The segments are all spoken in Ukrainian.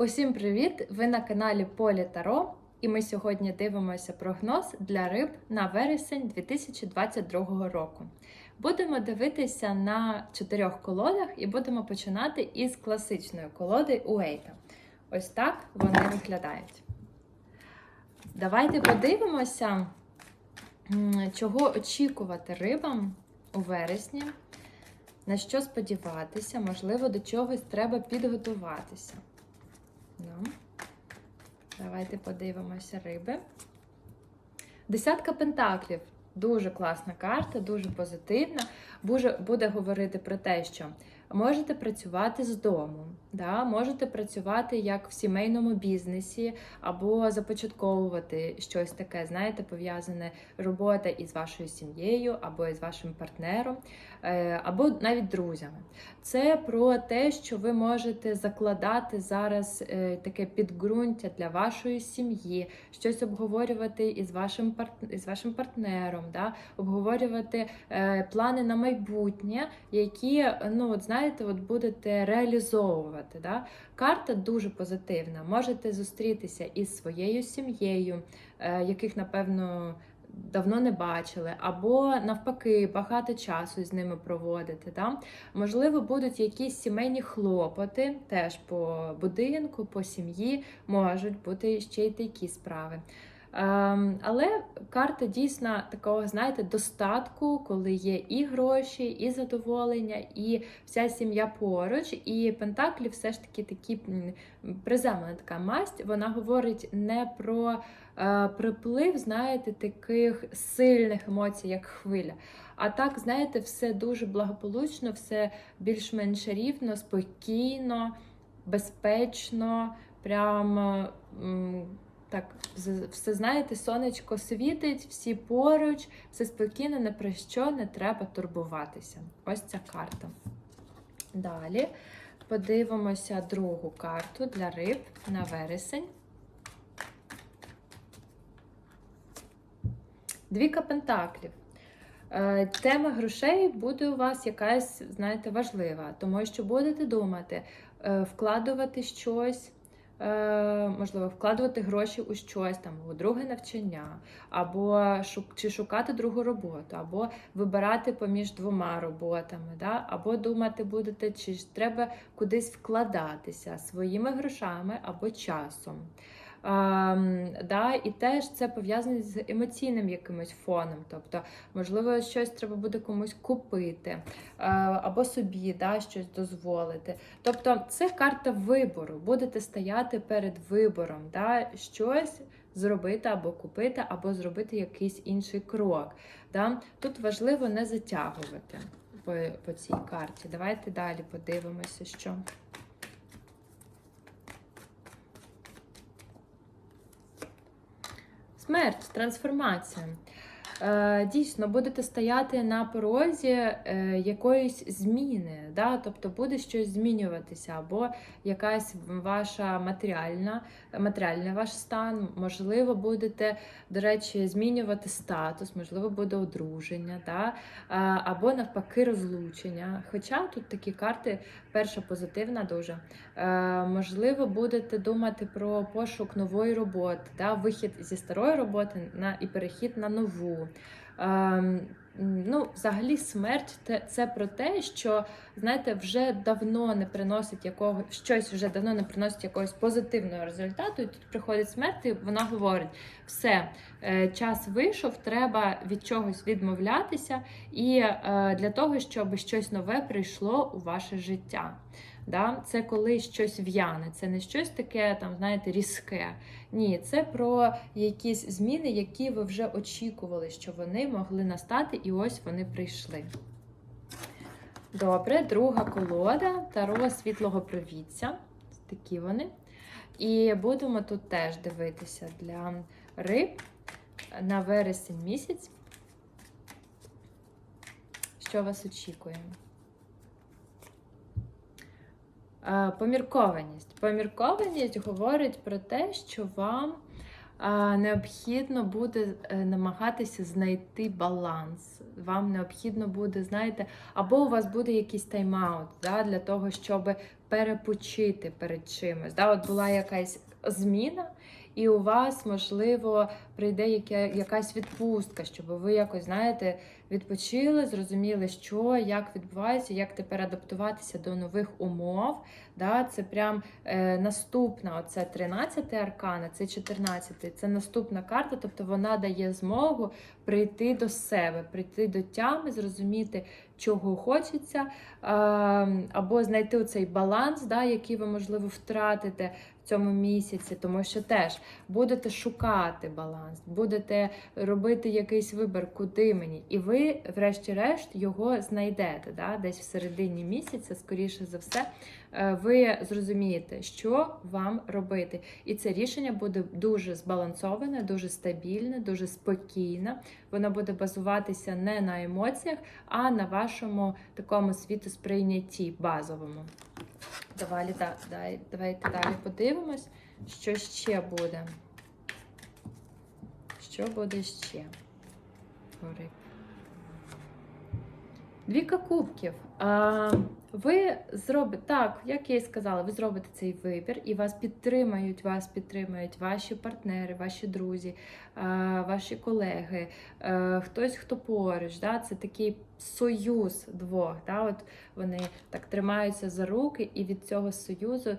Усім привіт! Ви на каналі Полі Таро, і ми сьогодні дивимося прогноз для риб на вересень 2022 року. Будемо дивитися на чотирьох колодах і будемо починати із класичної колоди Уейта. Ось так вони виглядають. Давайте подивимося, чого очікувати рибам у вересні, на що сподіватися, можливо, до чогось треба підготуватися. Ну, давайте подивимося риби. Десятка пентаклів. Дуже класна карта, дуже позитивна. Буде, говорити про те, що можете працювати з дому, да? можете працювати як в сімейному бізнесі, або започатковувати щось таке, знаєте, пов'язане робота із вашою сім'єю, або із вашим партнером, е, або навіть друзями. Це про те, що ви можете закладати зараз е, таке підґрунтя для вашої сім'ї, щось обговорювати із вашим із вашим партнером, да? обговорювати е, плани на майбутнє, які, ну от знаєте, от будете реалізовувати. Да? Карта дуже позитивна. Можете зустрітися із своєю сім'єю, е, яких, напевно, давно не бачили, або навпаки, багато часу з ними проводити. Да? Можливо, будуть якісь сімейні хлопоти, теж по будинку, по сім'ї, можуть бути ще й такі справи. Ем, але карта дійсно такого, знаєте, достатку, коли є і гроші, і задоволення, і вся сім'я поруч. І Пентаклі все ж таки такі приземлена така масть. Вона говорить не про е, приплив, знаєте, таких сильних емоцій, як хвиля. А так, знаєте, все дуже благополучно, все більш-менш рівно, спокійно, безпечно, прямо. Так, все знаєте, сонечко світить, всі поруч, все спокійно, не про що не треба турбуватися. Ось ця карта. Далі подивимося другу карту для риб на вересень. Двіка пентаклів. Е, Тема грошей буде у вас якась, знаєте, важлива, тому що будете думати, е, вкладувати щось. Е, Можливо, вкладувати гроші у щось там, у друге навчання, або чи шукати другу роботу, або вибирати поміж двома роботами, да? або думати будете, чи ж треба кудись вкладатися своїми грошами або часом. Да, і теж це пов'язане з емоційним якимось фоном. Тобто, можливо, щось треба буде комусь купити, е, або собі да, щось дозволити. Тобто, це карта вибору. Будете стояти перед вибором, да, щось зробити або купити, або зробити якийсь інший крок. Да. Тут важливо не затягувати по, по цій карті. Давайте далі подивимося, що. Смерть, трансформація. Е, Дійсно, будете стояти на порозі е, якоїсь зміни, да? тобто буде щось змінюватися, або якась ваша матеріальна, матеріальний ваш стан, можливо, будете, до речі, змінювати статус, можливо, буде одруження, да? Е, або навпаки розлучення. Хоча тут такі карти, перша позитивна дуже. Можливо, будете думати про пошук нової роботи, да? вихід зі старої роботи на, і перехід на нову. Ем, Ну, взагалі, смерть це про те, що знаєте, вже давно не приносить якого щось вже давно не приносить якогось позитивного результату. І тут приходить смерть, і вона говорить: все, е, час вийшов, треба від чогось відмовлятися, і е, для того, щоб щось нове прийшло у ваше життя. Да? Це коли щось в'яне, це не щось таке, там, знаєте, різке. Ні, це про якісь зміни, які ви вже очікували, що вони могли настати, і ось вони прийшли. Добре, друга колода Таро світлого провідця. Такі вони. І будемо тут теж дивитися для риб на вересень місяць. Що вас очікує? Е, Поміркованість. Поміркованість говорить про те, що вам е, необхідно буде е, намагатися знайти баланс. Вам необхідно буде, знаєте, або у вас буде якийсь тайм-аут да, для того, щоб перепочити перед чимось. Да? От була якась зміна, і у вас, можливо, прийде яке, якась відпустка, щоб ви якось, знаєте, відпочили, зрозуміли, що, як відбувається, як тепер адаптуватися до нових умов. Да? Це прям е, наступна, оце 13 аркана, це 14 це наступна карта, тобто вона дає змогу прийти до себе, прийти до тями, зрозуміти, чого хочеться, е, або знайти цей баланс, да, який ви, можливо, втратите в цьому місяці, тому що теж будете шукати баланс, будете робити якийсь вибір, куди мені, і ви, врешті-решт, його знайдете да, десь в середині місяця, скоріше за все, ви зрозумієте, що вам робити. І це рішення буде дуже збалансоване, дуже стабільне, дуже спокійне. Воно буде базуватися не на емоціях, а на вашому такому світосприйнятті базовому. Давай, да, дай, давайте далі подивимось, що ще буде. Що буде ще? Двіка кубків. А, ви зробите так, як я і сказала, ви зробите цей вибір, і вас підтримають, вас підтримають ваші партнери, ваші друзі, ваші колеги, хтось, хто поруч. Да? Це такий союз двох. Да? От Вони так тримаються за руки, і від цього союзу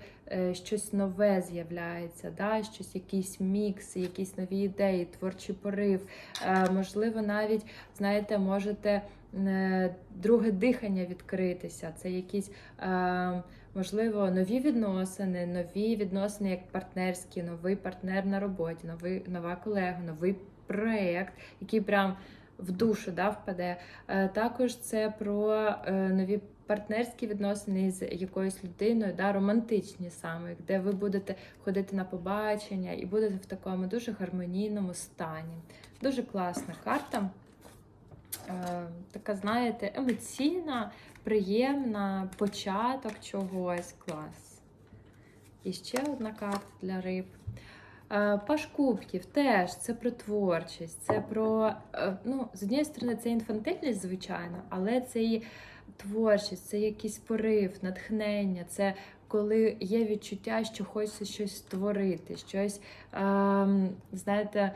щось нове з'являється, да? щось, якийсь мікс, якісь нові ідеї, творчий порив. Е, можливо, навіть, знаєте, можете. е, Друге дихання відкритися, це якісь, е, можливо, нові відносини, нові відносини як партнерські, новий партнер на роботі, новий, нова колега, новий проєкт, який прям в душу да, впаде. Е, також це про е, нові партнерські відносини з якоюсь людиною, да, романтичні саме, де ви будете ходити на побачення і будете в такому дуже гармонійному стані. Дуже класна карта. Е, така, знаєте, емоційна, приємна, початок чогось. Клас. І ще одна карта для риб. Е, Паш кубків теж це про творчість, це про, е, ну, з однієї сторони, це інфантильність, звичайно, але це і творчість, це якийсь порив, натхнення, це коли є відчуття, що хочеться щось створити, щось, ем, знаєте,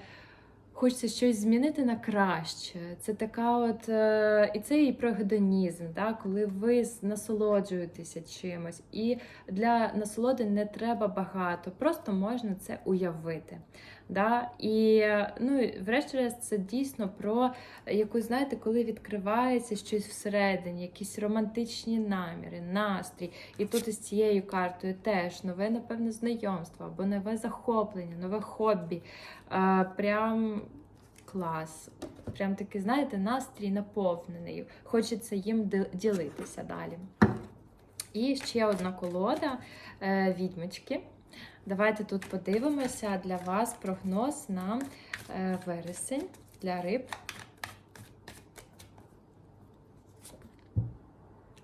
Хочеться щось змінити на краще. Це така от е, і це і про гедонізм, да? коли ви насолоджуєтеся чимось. І для насолоди не треба багато, просто можна це уявити. Да? І ну, врешті-решт, це дійсно про якусь, знаєте, коли відкривається щось всередині, якісь романтичні наміри, настрій. І тут із цією картою теж нове, напевне, знайомство або нове захоплення, нове хобі. А, Прям клас. Прям такий, знаєте, настрій наповнений. Хочеться їм ділитися далі. І ще одна колода е, відьмочки. Давайте тут подивимося для вас прогноз на е, вересень для риб.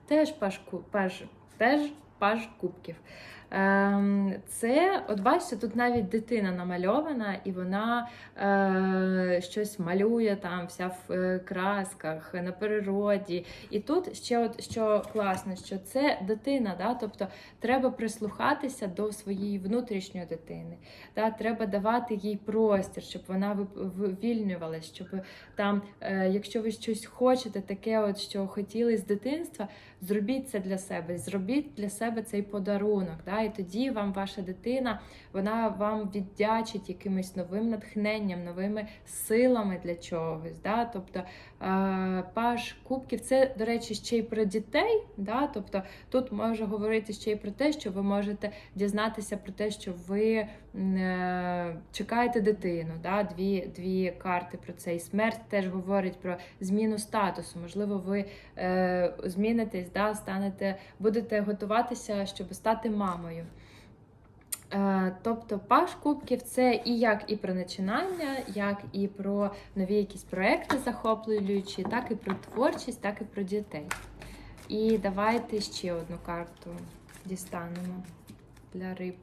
Теж паж, паж, теж паж кубків. Ем, це, от бачите, тут навіть дитина намальована, і вона е, щось малює там, вся в е, красках на природі. І тут ще от що класно, що це дитина, да? тобто треба прислухатися до своєї внутрішньої дитини. Да? Треба давати їй простір, щоб вона вивільнювалася, щоб там, е, якщо ви щось хочете, таке, от що хотіли з дитинства, зробіть це для себе, зробіть для себе цей подарунок. Да? І тоді вам ваша дитина вона вам віддячить якимось новим натхненням, новими силами для чогось. Да? Тобто паш кубків це, до речі, ще й про дітей. Да? Тобто тут може говорити ще й про те, що ви можете дізнатися про те, що ви е, чекаєте дитину. Да? Дві дві карти про це. І смерть теж говорить про зміну статусу. Можливо, ви е, змінитесь, да? станете, будете готуватися, щоб стати мамою. Е, тобто паш кубків це і як і про начинання, як і про нові якісь проекти захоплюючі, так і про творчість, так і про дітей. І давайте ще одну карту дістанемо для риб.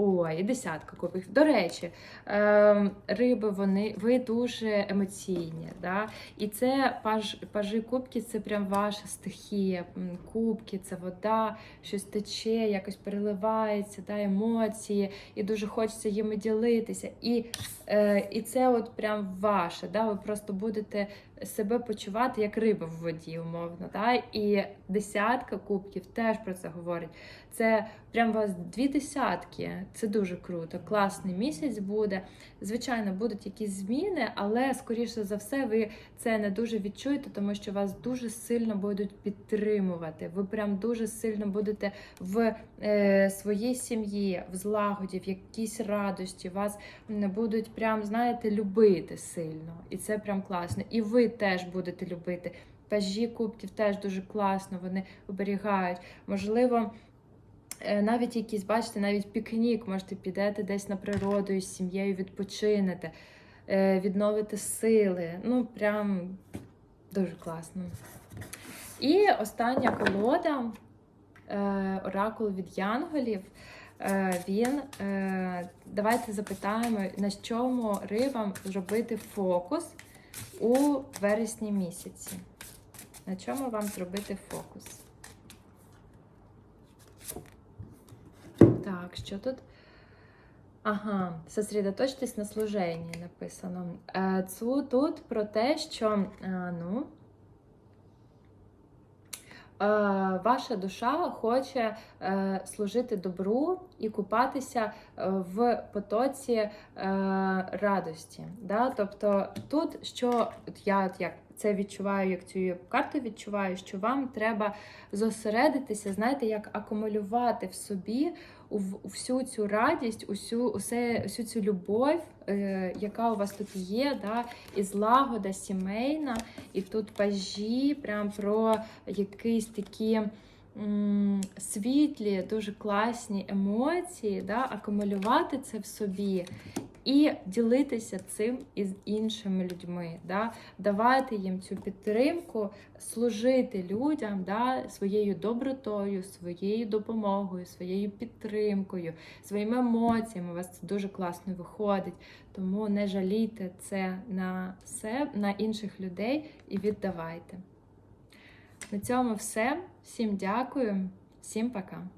Ой, і десятка кубків. До речі, е, риби, вони ви дуже емоційні. Да? І це паж, пажі кубки це прям ваша стихія. Кубки це вода, щось тече, якось переливається, да, емоції, і дуже хочеться їми ділитися. І, е, і це от прям ваше. Да? Ви просто будете себе почувати як риба в воді, умовно. Да? І десятка кубків теж про це говорить. Це прям у вас дві десятки. Це дуже круто. Класний місяць буде. Звичайно, будуть якісь зміни, але скоріше за все, ви це не дуже відчуєте, тому що вас дуже сильно будуть підтримувати. Ви прям дуже сильно будете в е, своїй сім'ї, в злагоді, в якійсь радості. Вас будуть прям, знаєте, любити сильно. І це прям класно. І ви теж будете любити. Пажі кубків теж дуже класно, вони оберігають. Можливо, е, навіть якісь, бачите, навіть пікнік, можете підете десь на природу із сім'єю відпочинете, е, відновите сили. Ну, прям дуже класно. І остання колода е, оракул від янголів. Він давайте запитаємо, на чому рибам зробити фокус у вересні місяці. На чому вам зробити фокус? Так, що тут? Ага, сосредоточтесь на служенні написано. Е, цу тут про те, що е, ну, ваша душа хоче е, служити добру і купатися е, в потоці е, радості. Да? Тобто тут, що я як це відчуваю, як цю карту відчуваю, що вам треба зосередитися, знаєте, як акумулювати в собі всю цю радість, усю, усе, всю цю любов, е, яка у вас тут є, да? і злагода сімейна, і тут пажі, прям про якісь такі світлі, дуже класні емоції, да? акумулювати це в собі. І ділитися цим із іншими людьми, да? давати їм цю підтримку, служити людям да? своєю добротою, своєю допомогою, своєю підтримкою, своїми емоціями. У вас це дуже класно виходить. Тому не жалійте це на себе, на інших людей і віддавайте. На цьому все. Всім дякую, всім пока.